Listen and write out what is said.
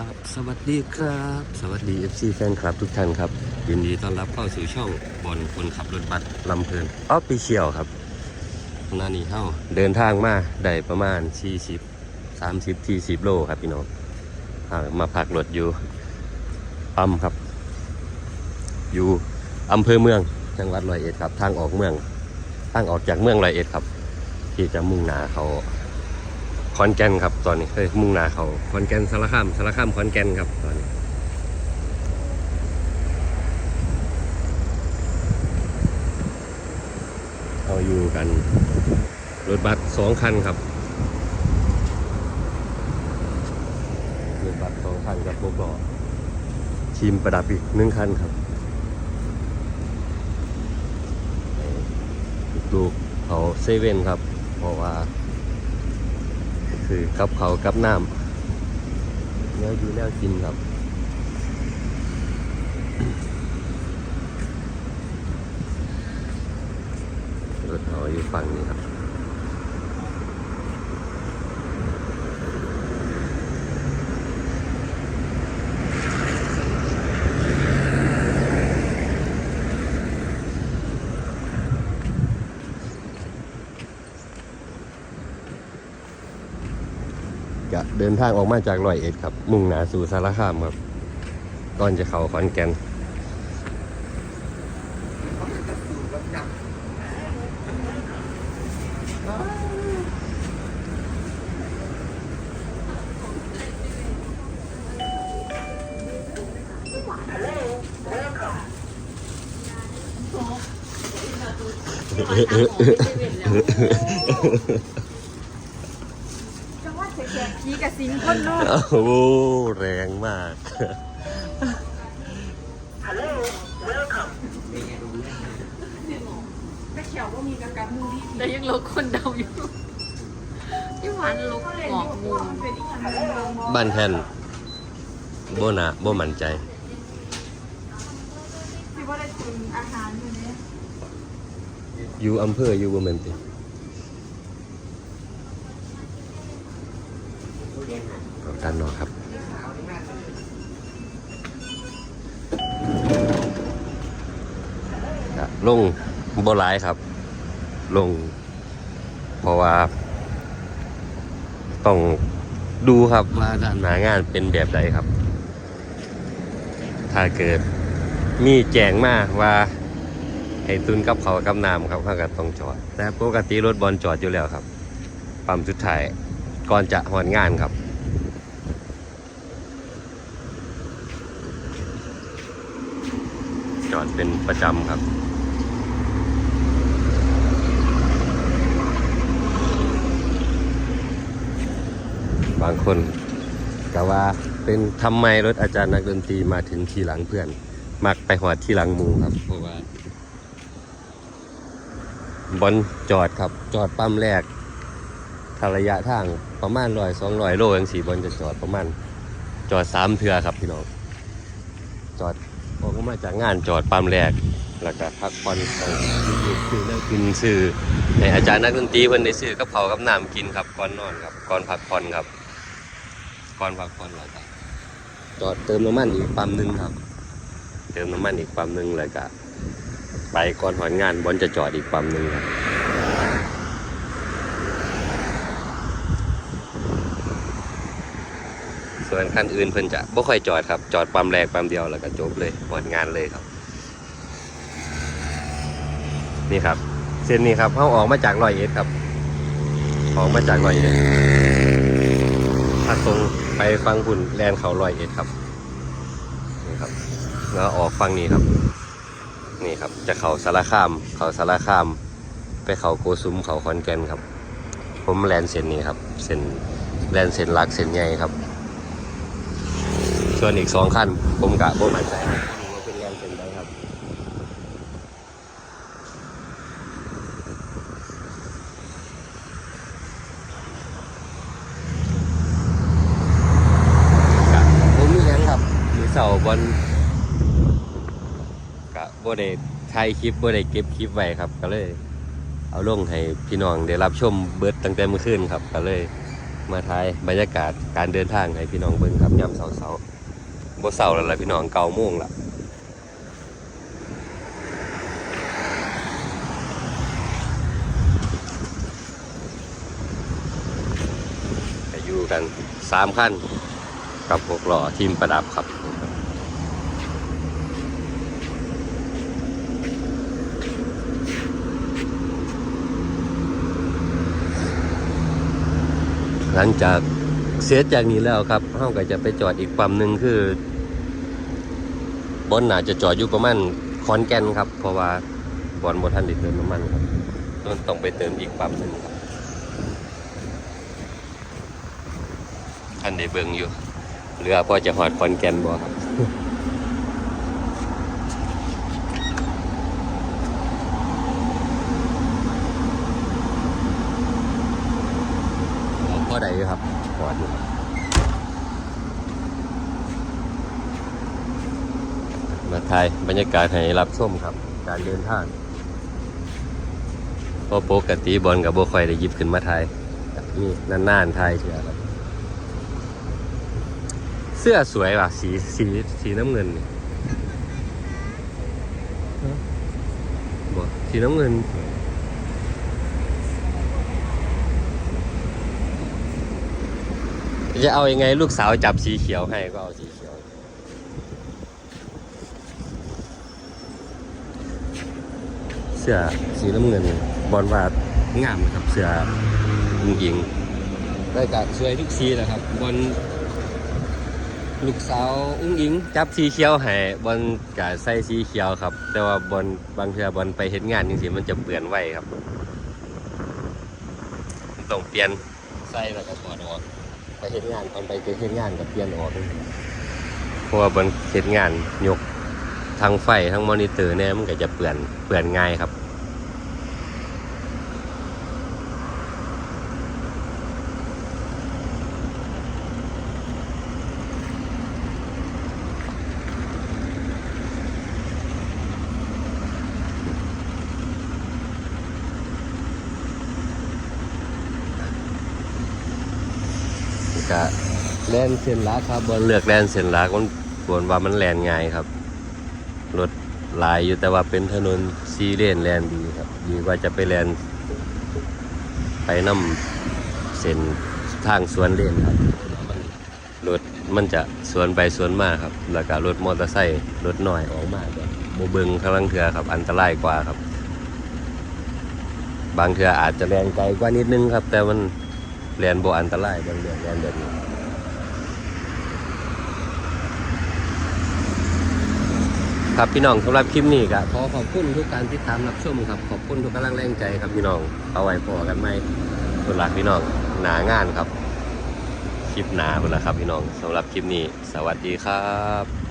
ครับสวัสดีครับ สวัสดี FC แฟนคลับทุกท่านครับยินดีต้อนรับเข้าสู่ช่องบอลคนขับรถบัสลำเพลินออฟฟิเชียลครับหน้านี้เข้าเดินทางมาได้ประมาณ 40 30 40 โลครับพี่น้องอ่ามาพักรถอยู่ปั๊มครับ อยู่อำเภอเมืองจังหวัดร้อยเอ็ดครับ ทางออกเมืองทางออกจากเมืองร้อยเอ็ดครับ ที่จะมุ่งหนาเขา ขอนแก่นครับตอนนี้เฮ้ยมุ่งหนาเขาขอนแก่นสารคามสารคามขอนแก่นครับตอนนี้เราอยู่กันรถบัสสองคันครับรถบัสสองคันกับโบกอทีมประดับอีกหนึ่งคันครับลูกเขาเซเว่นครับ เพราะว่า คือกับเขากับน้ำแนวอยู่แนวกินครับรถเขาอยู่ฝั่งนี้ครับ จะ เดินทางออกมาจากร้อยเอ็ดครับ มุ่งหนาสู่สารคามครับ ก่อนจะเข้าขอนแก่นจังหวัด แสกๆพีกับสิงคนเนาะโอ้โหแรงมาก แต่เขียวว่ามีกระกับมือที่แต่ยังลกคนเดาอยู่ที่หวานลกหมอกงูมันเป็นอีกอย่างหนึงบ้านแทนโบนะโบมั่นใจ ที่ว่าได้ตุนอาหารอยู่เนี่ยอยู่อำเภออยู่บ่แม่นติเอา ด้านนอกครับ ลงบ่หลายครับ ลง เพราะว่า ต้องดูครับว่าด้านหน้างานเป็นแบบใดครับ ถ้าเกิดมีแจ้งมาว่าให้ตุนกับเขากับน้ำครับเขาก็ต้องจอด แต่ปกติรถบอลจอดอยู่แล้วครับ ปั๊มสุดท้ายก่อนจะหอนงานครับ จอด เป็นประจำครับ บางคนก็ว่าเป็นทำไมรถอาจารย์นักดนตรีมาถึงทีหลังเพื่อน มักไปหอดที่หลังมูครับเพราะว่าบอลจอดครับจอดปั๊มแรกถ้าระยะทางประมาณร้อยสองร้อยโลยังสี่บอลจะจอดประมาณจอดสามเทือครับพี่น้อง มาจากงานจอดปั๊มแรก แล้วก็พักผ่อนซื้อแล้วกินซื้อในอาจารย์นักดนตรีเพิ่นได้ซื้อกับเขากับน้ำกินครับก่อนนอนครับก่อนพักผ่อนครับก่อนพักผ่อนแล้วก็จอดเติมน้ำมันอีกปั๊มหนึ่งครับ เติมน้ำมันอีกปั๊มหนึ่งแล้วก็ไปก่อนหอนงานบอลจะจอดอีกปั๊มหนึ่งครับ ส่วนคันอื่นเพิ่นจะบ่ค่อยจอดครับ จอดปั๊มแรกปั๊มเดียวแล้วก็จบเลยหอนงานเลยครับ นี่ครับ เส้นนี้ครับเขาออกมาจากรอยเอ็ดครับ ออกมาจากรอยเอ็ดถ้าตรงไปฟังคุณแลนเขารอยเอ็ดครับนี่ครับแล้วออกฟังนี้ครับ นี่ครับ จะเขาสารคาม เขาสารคาม ไปเขาโกซุมเขาคอนแกนครับ ผมแลนเส้นนี้ครับเส้นแลนเส้นหลักเส้นใหญ่ครับ ส่วนอีกสองขั้นผมกะบ่มั่นใจว่าเป็นแลนเส้นใดครับผมมีหยังครับมีเสาบอลก็บ่ได้ถ่ายคลิปบ่ได้เก็บคลิปไว้ครับ ก็เลย เอาลงให้พี่น้องได้รับชมเบิดตั้งแต่เมื่อคืนครับ ก็เลยมาถ่ายบรรยากาศการเดินทางให้พี่น้องเบิ่งครับย่ำเสาเสา บ่เสาแล้วล่ะพี่น้องเก่าโมงละอยู่กันสามขั้นกับหกหล่อทีมประดับครับหลังจากเสียจากนี้แล้วครับเฮาก็จะไปจอดอีกปั๊มหนึ่งคือ บอนน่าจะจอดอยู่ประมาณคอนแก่นครับ เพราะว่าบอนบ่ทันได้เติมน้ำมันครับต้องต้องไปเติมอีกปั๊มหนึ่งครับท่านได้เบิ่งอยู่เรือพ่อจะหอดคอนแก่นบ่ครับพ่อได้ครับหอดอยู่ครับ มาถ่ายบรรยากาศให้รับชมครับ การเดินทางเพราะปกติบอลกับโบคอยได้ยิบขึ้นมาถ่ายนี่นานๆถ่ายเชื่อครับ เสื้อสวยว่ะสีสีสีน้ำเงินนี่ฮะบ่สีน้ำเงินจะเอาอยัางไงลูกสาวจับสีเขียวให้ก็เอาสีเขียว เสื้อสีน้ำเงินบอลวาดงามนะครับเสื้อหญิงหญิงได้กะสวยทุกสีนะครับบอลลูกสาวอุ้งอิง จับสีเขียวให้บอลกะใส่สีเขียวครับ แต่ว่าบอลบางเทื่อบอลไปเห็นงานจริงๆมันจะเปื่อนไวครับต้องเปลี่ยนใส่แล้วก็ถอดออกไปเห็นงานตอนไปเห็นงานกับเปลี่ยนออกเลยเพราะว่าบนเห็นงานยก ทั้งไฟทั้งมอนิเตอร์เนี่ยมันก็จะเปลี่ยนเปลี่ยนง่ายครับก็แลนเส้นหลักครับบนเลือกแลนเส้นหลักมันบนว่ามันแลนง่ายครับ รถหลายอยู่แต่ว่าเป็นถนนซีเลนแลนดีครับดีกว่าจะไปแลนไปน้ำเส้นทางสวนเลนครับรถมันจะสวนไปสวนมาครับ แล้วก็รถมอเตอร์ไซค์รถหน่อยออกมาแบบโบเบิงข้างหลังเถือครับ อันตรายกว่าครับ บางเถืออาจจะแรงไกลกว่านิดนึงครับ แต่มันเรียนโบอันตรายบางเรื่องเรียนแบบนี้ ครับพี่น้องสำหรับคลิปนี้ก็ขอขอบคุณทุกการติดตามรับชมครับขอบคุณทุกกำลังแรงใจครับพี่น้องเอาไว้พอกันไหมคนรักพี่น้องหนางานครับ คลิปหนาคนละครับพี่น้องสำหรับคลิปนี้ สวัสดีครับ